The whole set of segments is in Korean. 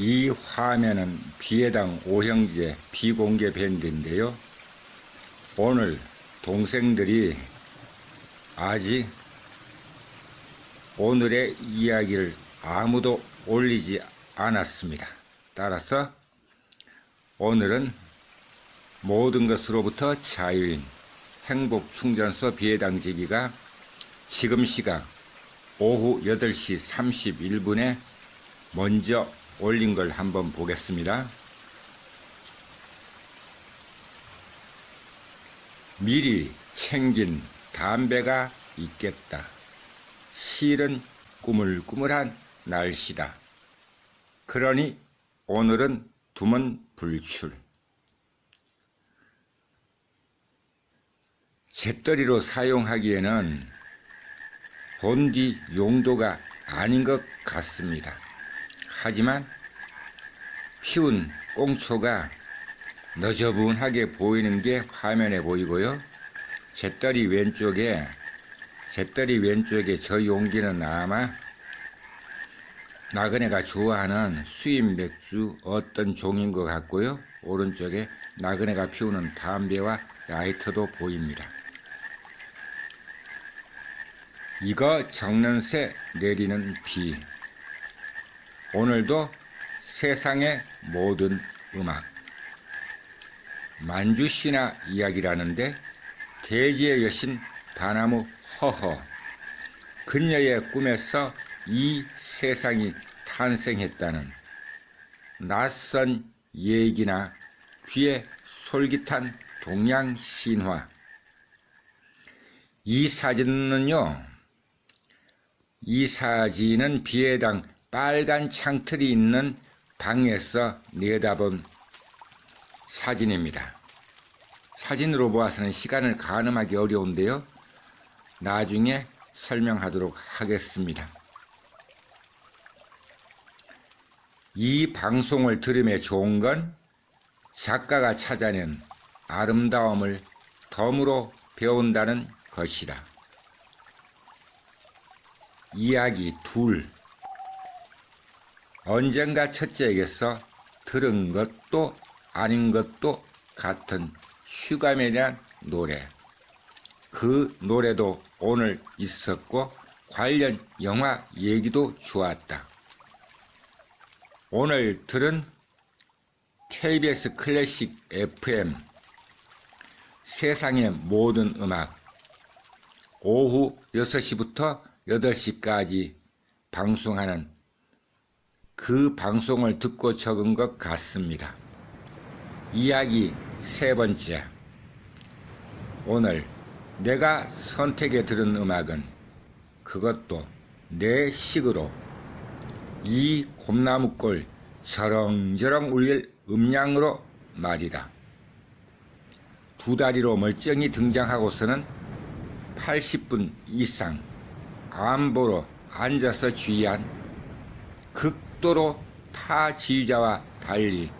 이 화면은 비해당 오형제 비공개 밴드인데요. 오늘 동생들이 아직 오늘의 이야기를 아무도 올리지 않았습니다. 따라서 오늘은 모든 것으로부터 자유인 행복 충전소 비해당지기가 지금 시각 오후 8시 31분에 먼저 올린 걸 한번 보겠습니다. 미리 챙긴 담배가 있겠다. 실은 꾸물꾸물한 날씨다. 그러니 오늘은 두문 불출. 잿더리로 사용하기에는 본디 용도가 아닌 것 같습니다. 하지만 피운 꽁초가 너저분하게 보이는 게 화면에 보이고요. 잿더리 왼쪽에 잿더리 왼쪽에 저 용기는 아마 나그네가 좋아하는 수입 맥주 어떤 종인 것 같고요. 오른쪽에 나그네가 피우는 담배와 라이터도 보입니다. 이거 적는새 내리는 비. 오늘도 세상의 모든 음악. 만주시나 이야기라는데 대지의 여신 바나무 허허. 그녀의 꿈에서 이 세상이 탄생했다는 낯선 얘기나 귀에 솔깃한 동양 신화. 이 사진은요, 이 사진은 비해당 빨간 창틀이 있는 방에서 내다본 사진입니다. 사진으로 보아서는 시간을 가늠하기 어려운데요. 나중에 설명하도록 하겠습니다. 이 방송을 들음에 좋은 건 작가가 찾아낸 아름다움을 덤으로 배운다는 것이라. 이야기 둘. 언젠가 첫째에게서 들은 것도 아닌 것도 같은 슈가맨이란 노래. 그 노래도 오늘 있었고 관련 영화 얘기도 좋았다. 오늘 들은 KBS 클래식 FM 세상의 모든 음악 오후 6시부터 8시까지 방송하는 그 방송을 듣고 적은 것 같습니다. 이야기 세 번째. 오늘 내가 선택해 들은 음악은 그것도 내 식으로 이 곰나무골 저렁저렁 울릴 음량으로 말이다. 두 다리로 멀쩡히 등장하고서는 80분 이상 안보로 앉아서 주의한 극 도로 타 지휘자와 달리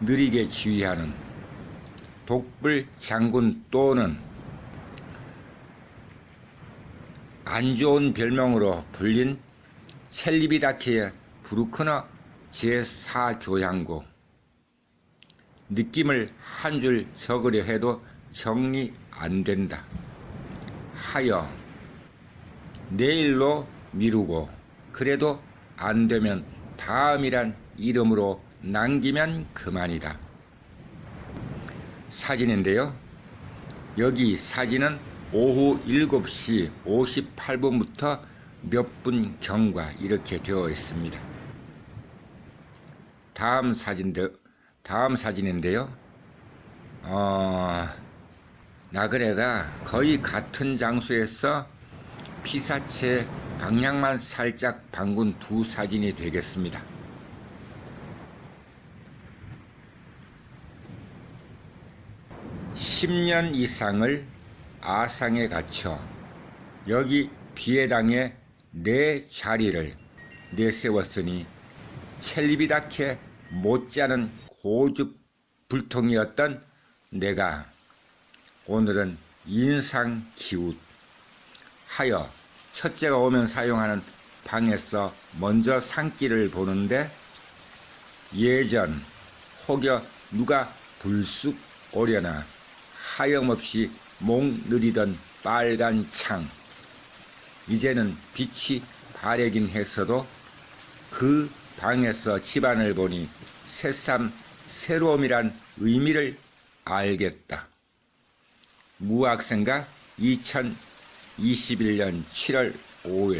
느리게 지휘하는 독불 장군 또는 안 좋은 별명으로 불린 첼리비다케의 브루크너 제4교향곡 느낌을 한 줄 적으려 해도 정리 안 된다. 하여 내일로 미루고 그래도 안 되면 다음이란 이름으로 남기면 그만이다. 사진인데요. 여기 사진은 오후 7시 58분부터 몇 분 경과 이렇게 되어 있습니다. 다음 사진도 다음 사진인데요. 어, 나그네가 거의 같은 장소에서 피사체 방향만 살짝 바꾼 두 사진이 되겠습니다. (10년) 이상을 아상에 갇혀 여기 비해당에 내 자리를 내세웠으니 첼리비다케 못지않은 고집 불통이었던 내가 오늘은 인상 기웃 하여 첫째가 오면 사용하는 방에서 먼저 산길을 보는데 예전 혹여 누가 불쑥 오려나 하염없이 목 느리던 빨간 창 이제는 빛이 바래긴 했어도 그 방에서 집안을 보니 새삼 새로움이란 의미를 알겠다. 무학생가 2021년 7월 5일